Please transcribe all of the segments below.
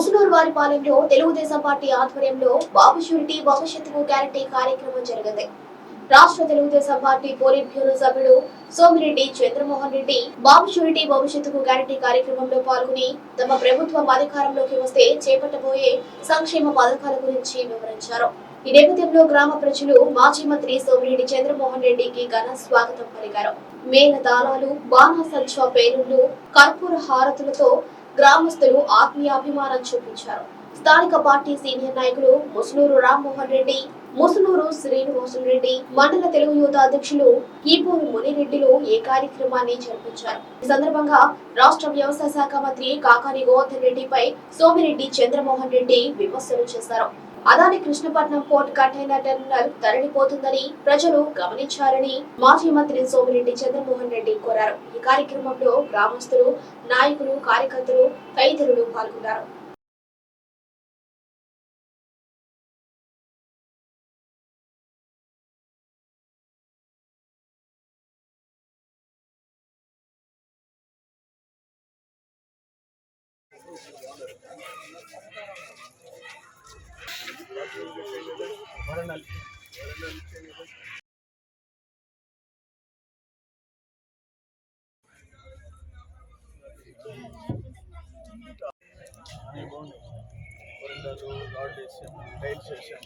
ముసునూరు వారి తెలుగుదేశం పార్టీ ఆధ్వర్యంలో బాబు షూరిటీ భవిష్యత్తుకు గ్యారంటీ కార్యక్రమం జరిగింది. రాష్ట్ర తెలుగుదేశం పార్టీ పోలిట్ బ్యూరో సభ్యుడు సోమిరెడ్డి చంద్రమోహన్ రెడ్డి బాబు షూరిటీ భవిష్యత్తుకు గ్యారంటీ కార్యక్రమంలో పాల్గొని తమ ప్రభుత్వం అధికారంలోకి వస్తే చేపట్టబోయే సంక్షేమ పథకాల గురించి వివరించారు. ఈ నేపథ్యంలో గ్రామ ప్రజలు మాజీ మంత్రి సోమిరెడ్డి చంద్రమోహన్ రెడ్డికి ఘన స్వాగతం పలికారు. మేన దాళాలు బాణాసంచ పేరులు కర్పూర హారతులతో గ్రామస్తులు ఆత్మీయాభిమానం చూపించారు. స్థానిక పార్టీ సీనియర్ నాయకులు ముసునూరు రామ్మోహన్ రెడ్డి ముసునూరు శ్రీనివాసులు రెడ్డి మండల తెలుగు యువత అధ్యక్షులు ఈపూరు మునిరెడ్డిలు ఈ కార్యక్రమాన్ని జరిపించారు. ఈ సందర్భంగా రాష్ట్ర వ్యవసాయ శాఖ మంత్రి కాకాని గోవర్ధన్ రెడ్డిపై సోమిరెడ్డి చంద్రమోహన్ రెడ్డి విమర్శలు చేశారు. Adani Krishnapatnam port container terminal తరలిపోతుందని ప్రజలు గమనించారని మాజీ మంత్రి సోమిరెడ్డి చంద్రమోహన్ రెడ్డి కోరారు. ఈ కార్యక్రమంలో గ్రామస్తులు నాయకులు కార్యకర్తలు తదితరులు పాల్గొన్నారు. వరండాలు రాడ్ వేసాం టైల్స్ వేసాం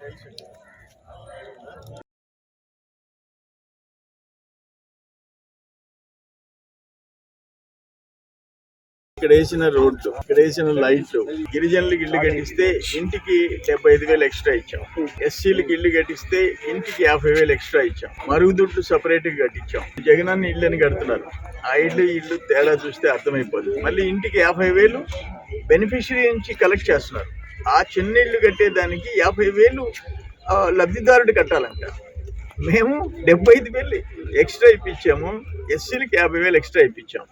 టైల్స్ వేసాం ఇక్కడ వేసిన రోడ్లు ఇక్కడ వేసిన లైట్లు. గిరిజనులకు ఇల్లు కట్టిస్తే ఇంటికి డెబ్బై ఐదు వేలు ఎక్స్ట్రా ఇచ్చాం. ఎస్సీలకు ఇల్లు కట్టిస్తే ఇంటికి యాభై వేలు ఎక్స్ట్రా ఇచ్చాం. మరుగుదొడ్లు సపరేట్గా కట్టించాం. జగనాన్ని ఇల్లు అని కడుతున్నారు. ఆ ఇల్లు ఇల్లు తేడా చూస్తే అర్థమైపోతుంది మళ్ళీ ఇంటికి యాభై వేలు బెనిఫిషరీ నుంచి కలెక్ట్ చేస్తున్నారు. ఆ చిన్న ఇల్లు కట్టేదానికి యాభై వేలు లబ్ధిదారుడు కట్టాలంట. మేము డెబ్బై ఐదు వేలు ఎక్స్ట్రా ఇప్పించాము. ఎస్సీలకి యాభై వేలు ఎక్స్ట్రా ఇప్పించాం.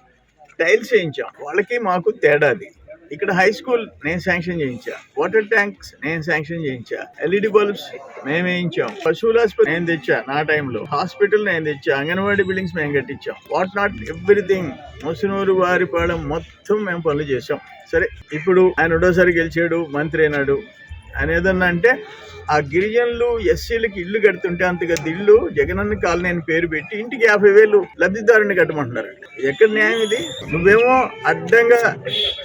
టైల్స్ వేయించాం వాళ్ళకి మాకు తేడాది ఇక్కడ హై స్కూల్ నేను శాంక్షన్ చేయించా. వాటర్ ట్యాంక్స్ నేను శాంక్షన్ చేయించా. ఎల్ఈడి బల్బ్స్ మేము వేయించాం. పశువుల ఆసుపత్రి నేను తెచ్చా నా టైంలో. హాస్పిటల్ నేను తెచ్చా. అంగన్వాడీ బిల్డింగ్స్ మేము కట్టించాం. What not everything Musunuru Varipalem మొత్తం మేము పనులు చేసాం సరే ఇప్పుడు ఆయన రెండోసారి గెలిచాడు మంత్రి అయినాడు. అనేది అంటే ఆ గిరిజనులు ఎస్సీలకి ఇల్లు కడుతుంటే అంతగా ఇల్లు జగనన్న కాలనీ అని పేరు పెట్టి ఇంటికి యాభై వేలు లబ్ధిదారుని కట్టమంటున్నారు. ఎక్కడ న్యాయం ఇది? నువ్వేమో అడ్డంగా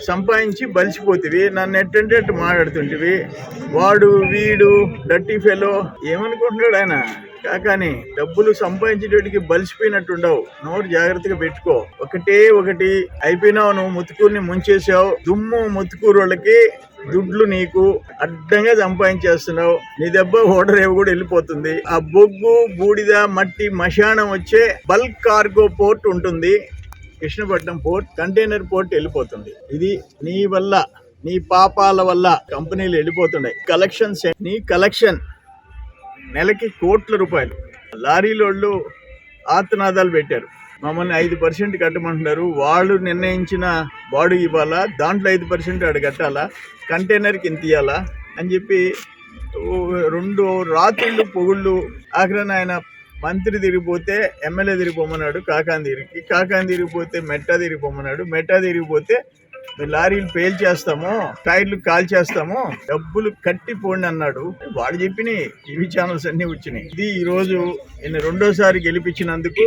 సంపాదించి బలిసిపోతివి నన్ను ఎట్టంటే అట్టు మాట్లాడుతుంటివి వాడు వీడు డట్టి ఫెలో ఏమనుకుంటున్నాడు ఆయన? కాకాని డబ్బులు సంపాదించేటోటికి బలిసిపోయినట్టుండవు. నోరు జాగ్రత్తగా పెట్టుకో. ఒకటే ఒకటి అయిపోయినావు నువ్వు ముత్తుకూరుని ముంచేసావు దుమ్ము ముత్తుకూరు వాళ్ళకి దుడ్లు నీకు అడ్డంగా సంపాదించేస్తున్నావు. నీ దెబ్బ ఓడరేవు కూడా వెళ్ళిపోతుంది. ఆ బొగ్గు బూడిద మట్టి మశానం వచ్చే బల్క్ కార్గో పోర్ట్ ఉంటుంది. కృష్ణపట్నం పోర్ట్ కంటైనర్ పోర్ట్ వెళ్ళిపోతుంది. ఇది నీ వల్ల నీ పాపాల వల్ల కంపెనీలు వెళ్ళిపోతున్నాయి. కలెక్షన్స్ నీ కలెక్షన్ నెలకి కోట్ల రూపాయలు. లారీలోళ్ళు ఆత్నాదాలు పెట్టారు. మమ్మల్ని ఐదు పర్సెంట్ కట్టమంటున్నారు. వాళ్ళు నిర్ణయించిన వాడు ఇవ్వాలా? దాంట్లో ఐదు పర్సెంట్ ఆడు కట్టాలా? కంటైనర్కి ఇంత ఇవ్వాలా అని చెప్పి రెండు రాత్రుళ్ళు పొగుళ్ళు ఆఖరణ ఆయన మంత్రి తిరిగిపోతే ఎమ్మెల్యే తిరిగిపోమన్నాడు కాకాని తిరిగి. కాకాని తిరిగిపోతే మెట్టా తిరిగిపోమన్నాడు మెట్టా తిరిగిపోతే లారీలు పేల్ చేస్తాము టైర్లు కాల్ చేస్తాము డబ్బులు కట్టి పోండి అన్నాడు. వాడు చెప్పిన టీవీ ఛానల్స్ అన్ని వచ్చినాయి. ఇది ఈ రోజు రెండోసారి గెలిపించినందుకు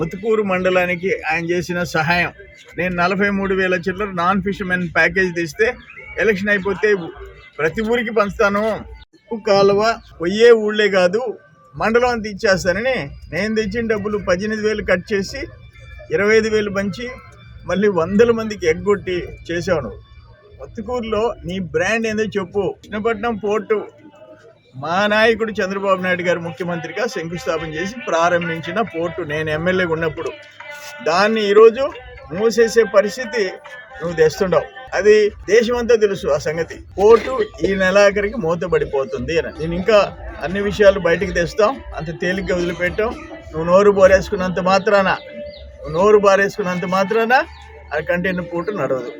ముతుకూరు మండలానికి ఆయన చేసిన సహాయం. నేను నలభై మూడు వేల చిల్లర నాన్ ఫిషర్మెన్ ప్యాకేజ్ తీస్తే ఎలక్షన్ అయిపోతే ప్రతి ఊరికి పంచుతాను. ఉప్పు కాలువ పొయ్యే ఊళ్ళే కాదు మండలం తెచ్చేస్తానని నేను తెచ్చిన డబ్బులు పద్దెనిమిది వేలు కట్ చేసి ఇరవై ఐదు వేలు పంచి మళ్ళీ వందల మందికి ఎగ్గొట్టి చేశావు నువ్వు. నీ బ్రాండ్ ఏందో చెప్పు. కృష్ణపట్నం పోర్టు. మా నాయకుడు చంద్రబాబు నాయుడు గారు ముఖ్యమంత్రిగా శంకుస్థాపన చేసి ప్రారంభించిన పోర్టు. నేను ఎమ్మెల్యేగా ఉన్నప్పుడు దాన్ని ఈరోజు మూసేసే పరిస్థితి నువ్వు తెస్తుండవు. అది దేశమంతా తెలుసు ఆ సంగతి. పోర్టు ఈ నెలాఖరికి మూతపడిపోతుంది అని. నేను ఇంకా అన్ని విషయాలు బయటికి తెస్తాం. అంత తేలిగ్గా వదిలిపెట్టాం. నువ్వు నోరు బోరేసుకున్నంత మాత్రాన నోరు బారేసుకున్నంత మాత్రాన అది కంటిన్యూ పూట నడవదు.